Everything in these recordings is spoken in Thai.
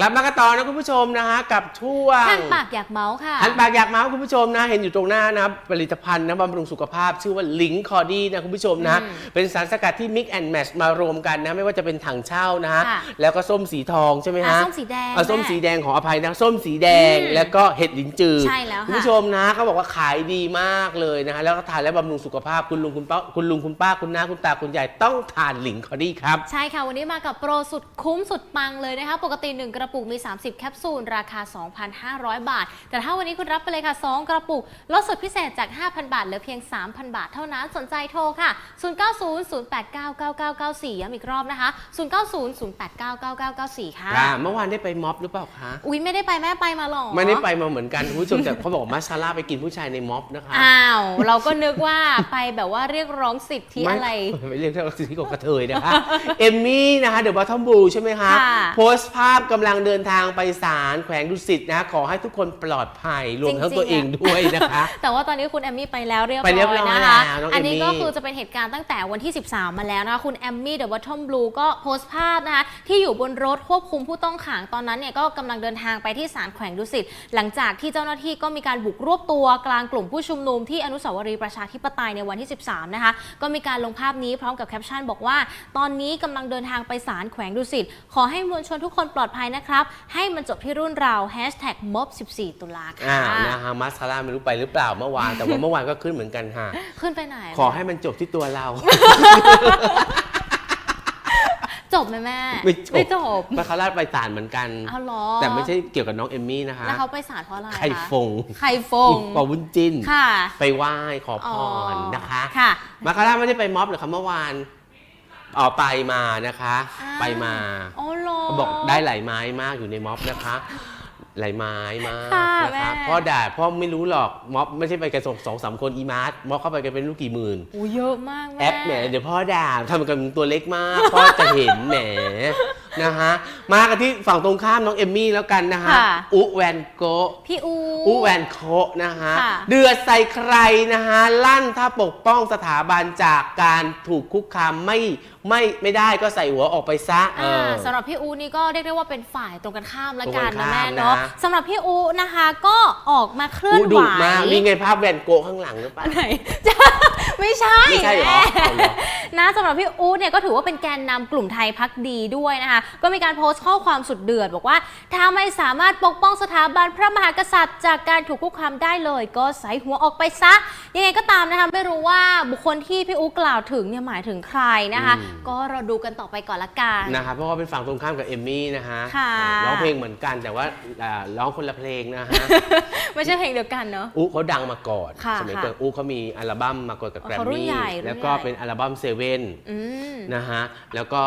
กลับมากันต่อนะคุณผู้ชมนะฮะกับช่วงท่านปากอยากเมาส์ค่ะหันปากอยากเมาส์คุณผู้ชมนะเห็นอยู่ตรงหน้านะครับผลิตภัณฑ์นะบำรุงสุขภาพ ชื่อว่าลิงคอดี้นะคุณผู้ชมนะอืมเป็นสารสกัดที่มิกแอนด์แมชมารวมกันนะไม่ว่าจะเป็นถังเช่านะฮะค่ะแล้วก็ส้มสีทองใช่ไหมอะฮะส้มสีแดงอะส้มแม่สีแดงของอภัยนะส้มสีแดงอืมแล้วก็เห็ดหลินจือใช่แล้วค่ะ คุณผู้ชมนะเขาบอกว่าขายดีมากเลยนะฮะแล้วก็ทานแล้วบำรุงสุขภาพคุณลุงคุณป้าคุณลุงคุณป้าคุณน้าคุณตาคุณยายต้องทานลิงคอดี้ครับ ใช่ค่ะ วันนี้มากับโปรสุดคุ้มสุดปังเลยนะคะ ปกติ 1 กระปุกมี 30 แคปซูล ราคา 2,500 บาท แต่ถ้าวันนี้คุณรับไปเลยค่ะ 2 กระปุก ลดสุดพิเศษจาก 5,000 บาทเหลือเพียง 3,000 บาทเท่านั้นสนใจโทรค่ะ 0900899994 ย้ำอีกรอบนะคะ 0900899994 ค่ะค่ะเมื่อวานได้ไปม็อบหรือเปล่าคะอุ๊ย ไม่ได้ไปแม่ไปมาหรอ ไม่ได้ไปมาเหมือนกันคุณผู้ชมแต่เขาบอกว่ามาชาร่าไปกินผู้ชายในม็อบนะคะอ้าว เราก็นึกว่าไปแบบว่าเรียกร้องสิทธิอะไร ไม่เรียกเท่าสิทธิของกระเทยนะคะ เอมมี่นะคะเดอะบอททอมบูใช่ไหมคะค่ะ โพสต์ภาพกำลังเดินทางไปศาลแขวงดุสิตนะคะขอให้ทุกคนปลอดภัยรวมทั้งจริงๆตัวเองด้วยนะคะ แต่ว่าตอนนี้คุณแอมมี่ไปแล้วเรียบไปเรียบร้ร้ออยยนะคะแล้วน้องอันนี้เอมมี่ก็คือจะเป็นเหตุการณ์ตั้งแต่วันที่ 13 มาแล้วนะคะ คุณแอมมี่เดอะวอททอมบลูก็โพสต์ภาพนะคะ ที่อยู่บนรถควบคุมผู้ต้องขังตอนนั้นเนี่ยก็กำลังเดินทางไปที่ศาลแขวงดุสิตหลังจากที่เจ้าหน้าที่ก็มีการบุกรวบตัวกลางกลุ่มผู้ชุมนุมที่อนุสาวรีย์ประชาธิปไตยในวันที่ 13 นะคะ ก็มีการลงภาพนี้พร้อมกับแคปชั่นบอกว่า ตอนนี้กำลังเดินทางไปศาลแขวงดุสิตขอให้มวลชนทุกคนปลอดภัยนะครับ ให้มันจบที่รุ่นเราแฮชแท็กม็อบ14 ตุลาค่ะอ่านะคะมาชาร่าไม่รู้ไปหรือเปล่าเมื่อวาน แต่ว่าเมื่อวานก็ขึ้นเหมือนกันค่ะ ขึ้นไปไหน ขอให้มันจบที่ตัวเรา จบไหมแม่ ไม่จบ ไม่จบมาคาร่าไปศาลเหมือนกัน เอาเหรอแต่ไม่ใช่เกี่ยวกับน้องเอมมี่นะคะแล้วเขาไปศาลเพราะอะไรไข่คะฟงไข่ฟง ปอวุ้นจิ้น ค่ะ ไปไหว้ขอพอ๋อรนะคะ ค่ะ มาคาร่าไม่ได้ไปม็อบเหรอคะเมื่อวาน อ๋อไปมานะคะ อ่า ไปมาอ๋อเหรอเขาบอกได้หลายไม้มากอยู่ในม็อบนะคะ หลายไม้มากค่ะนะแม่ คะพ่อด่าพ่อไม่รู้หรอกม็อบไม่ใช่ไปกันสองสองสามคนอีมาร์ทม็อบเข้าไปกันเป็นลูกกี่หมื่น โอ้เยอะมากแม่ แอปแหมเดี๋ยวพ่อด่าทำกันตัวเล็กมาก พ่อจะเห็นแหม นะฮะมากันที่ฝั่งตรงข้ามน้องเอมมี่แล้วกันนะฮะค่ะ อุแวนโกะ พี่อูอุแวนโคะนะฮะ ค่ะเดือดใส่ใครนะฮะ ลั่นถ้าปกป้องสถาบันจากการถูกคุกคามไม่ไม่ไม่ได้ก็ใส่หัวออกไปซะเออ่าอสำหรับพี่อูนี่ก็เรียกได้ว่าเป็นฝ่ายตรงกันข้ามละตรงกักันนนะข้ามแม่เนาะนะ สำหรับพี่อูนะคะก็ออกมาเคลื่อนอุไหดุวมากนี่ไงภาพแวนโกะข้างหลังหรือเปล่าไหน จะไม่ใช่ไม่ใช่เหรอแม่เอาเหรอนะสำหรับพี่อู๊ดเนี่ยก็ถือว่าเป็นแกนนำกลุ่มไทยพักดีด้วยนะคะก็มีการโพสต์ข้อความสุดเดือด บอกว่าถ้าไม่สามารถปกป้องสถาบันพระมหากษัตริย์ จากการถูกคุกคามได้เลย ก็ใส่หัวออกไปซะยังไงก็ตามนะคะไม่รู้ว่าบุคคลที่พี่อู๊ดกล่าวถึงเนี่ยหมายถึงใครนะคะอืมก็เราดูกันต่อไปก่อนละกันนะครับเพราะว่าเป็นฝั่งตรงข้ามกับเอมมี่นะฮะค่ะร้องเพลงเหมือนกันแต่ว่าอ่าร้องคนละเพลงนะฮะไม่ใช่เพลงเดียวกันเนาะอุเขาดังมาก่อนค่ะสมัยค่ะก่อนอุเขามีอัลบั้มมาก่อนกับอ๋แกอรมเขารุ่นมี่ใหญ่รุ่นแล้วก็ใหญ่เป็นอัลบั้มเซเว่นอืมนะฮะแล้วก็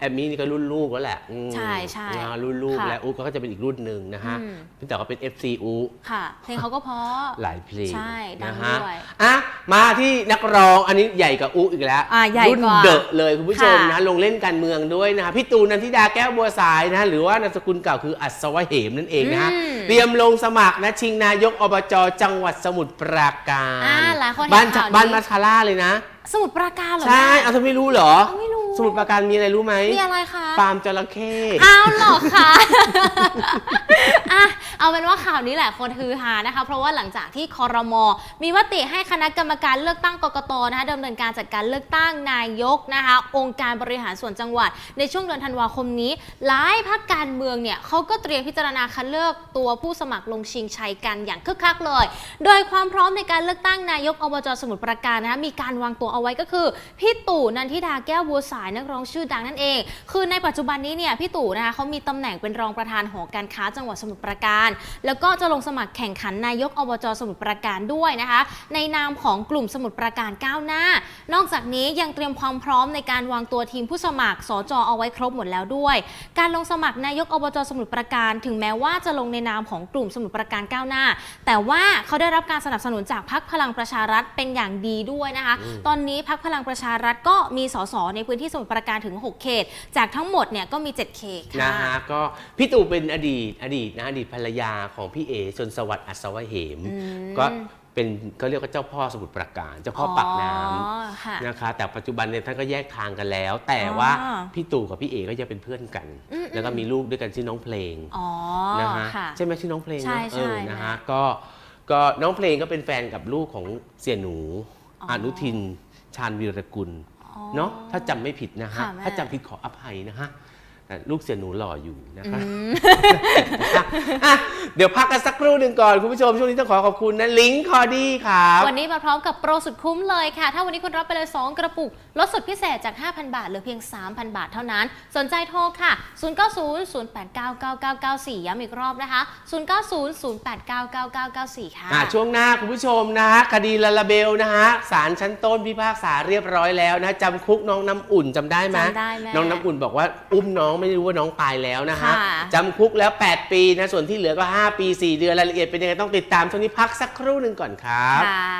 แอมมี่นี่ก็รุ่นลูกแล้วแหละอืมใช่ใช่นะฮะรุ่นลูกค่ะและอุก็จะเป็นอีกรุ่นหนึ่งนะฮะอืมพี่แต่ก็เป็น FC อุค่ะเพลงเขาก็เพราะหลายเพลงใช่ดังนะฮะด้วยอะมาที่นักร้องอันนี้ใหญ่กว่าอุอีกแล้วอะใหญ่รุ่นกว่าเดอะเลยคุณผู้ชมค่ะนะลงเล่นการเมืองด้วยนะฮะพี่ตูนนันทิดาแก้วบัวสายนะหรือว่านามสกุลเก่าคืออัศวเหมนั่นเองนะฮะอืมเตรียมลงสมัครนะชิงนายกอบจจังหวัดสมุทรปราการอ่าหลายคนเห็นบ้านข่าวนี้บ้านมาคาร่าเลยนะ สมุดปราการเหรอใช่แม่เอาเธอไม่รู้เหรอ เอาไม่รู้สมุทรปราการมีอะไรรู้ไหมมีอะไรคะฟาร์มจระเข้อ้าวเหรอคะอะ เอาเป็นว่าข่าวนี้แหละคนฮือฮานะคะ เพราะว่าหลังจากที่คอรมอมีมติให้คณะกรรมการเลือกตั้งกกตนะคะดำเนินการจัดการเลือกตั้งนายกนะคะ องค์การบริหารส่วนจังหวัด ในช่วงเดือนธันวาคมนี้ หลายพักการเมืองเนี่ยเขาก็เตรียมพิจารณาคัดเลือกตัวผู้สมัครลงชิงชัยกันอย่างคึกคักเลย โดยความพร้อมในการเลือกตั้งนายกอบจสมุทรปราการนะคะมีการวางตัวเอาไว้ก็คือพี่ตู่นันทิดาแก้วบัวสายนักร้องชื่อดังนั่นเอง คือในปัจจุบันนี้เนี่ยพี่ตู่นะคะเขามีตำแหน่งเป็นรองประธานหอการค้าจังหวัดสมุทรปราการแล้วก็จะลงสมัครแข่งขันนายกอบจสมุทรปราการด้วยนะคะ ในนามของกลุ่มสมุทรปราการก้าวหน้า นอกจากนี้ยังเตรียมความพร้อมในการวางตัวทีมผู้สมัครสจเอาไว้ครบหมดแล้วด้วย การลงสมัครนายกอบจสมุทรปราการถึงแม้ว่าจะลงในนามของกลุ่มสมุทรปราการก้าวหน้า แต่ว่าเขาได้รับการสนับสนุนจากพรรคพลังประชารัฐเป็นอย่างดีด้วยนะคะ ตอนนี้พรรคพลังประชารัฐก็มีสสในพื้นที่สมุทรปราการถึง 6 เขต จากทั้งหมดเนี่ยก็มี 7 เขตนะค่ะฮะก็พี่ตู่เป็นอดีตอดีตนะอดีตภรรยาของพี่เอชนสวัสดิ์อัศวเหมอืมก็เป็นก็เรียกว่าเจ้าพ่อสมุทรปราการ เจ้าพ่อปากน้อ๋อค่ะำนะคะ แต่ปัจจุบันเนี่ยท่านก็แยกทางกันแล้ว แต่ว่าพี่ตู่กับพี่เอก็จะเป็นเพื่อนกัน อืม แล้วก็มีลูกด้วยกันชื่อน้องเพลงอ๋อนะฮะค่ะ ใช่ไหมชื่อน้องเพลงใช่นะใช่เออนะฮะแม่ก็ก็น้องเพลงก็เป็นแฟนกับลูกของเสี่ยหนูอ๋ออ อนุทินชาญวีรกุล อ๋อ เนาะถ้าจำไม่ผิดนะฮะ ค่ะแม่ ถ้าจำผิดขออภัยนะฮะแต่ ลูกเสี่ยหนูหล่ออยู่นะคะอืมอะเดี๋ยวพักกันสักครู่หนึ่งก่อน คุณผู้ชม ช่วงนี้ต้องขอขอบคุณนะ ลิงคอดี้ครับวันนี้มาพร้อมกับโปรสุดคุ้มเลยค่ะ ถ้าวันนี้คุณรับไปเลย 2 กระปุก ลดสุดพิเศษจาก 5,000 บาทเหลือเพียง 3,000 บาทเท่านั้น สนใจโทรค่ะ 0900899994 ย้ำอีกรอบนะคะ 0900899994 ค่ะอะช่วงหน้าคุณผู้ชมนะฮะคดีลาลาเบลนะฮะศาลชั้นต้นพิพากษาเรียบร้อยแล้วนะจำคุกน้องน้ำอุ่นจำได้ไหมจำได้แม่น้องน้ำอุ่นบอกว่าอุ้มน้องไม่รู้ว่าน้องตายแล้วนะฮะค่ะ จำคุกแล้ว 8 ปีนะส่วนที่เหลือก็ 5 ปี 4 เดือนรายละเอียดเป็นยังไงต้องติดตามช่วงนี้พักสักครู่หนึ่งก่อนครับ ค่ะ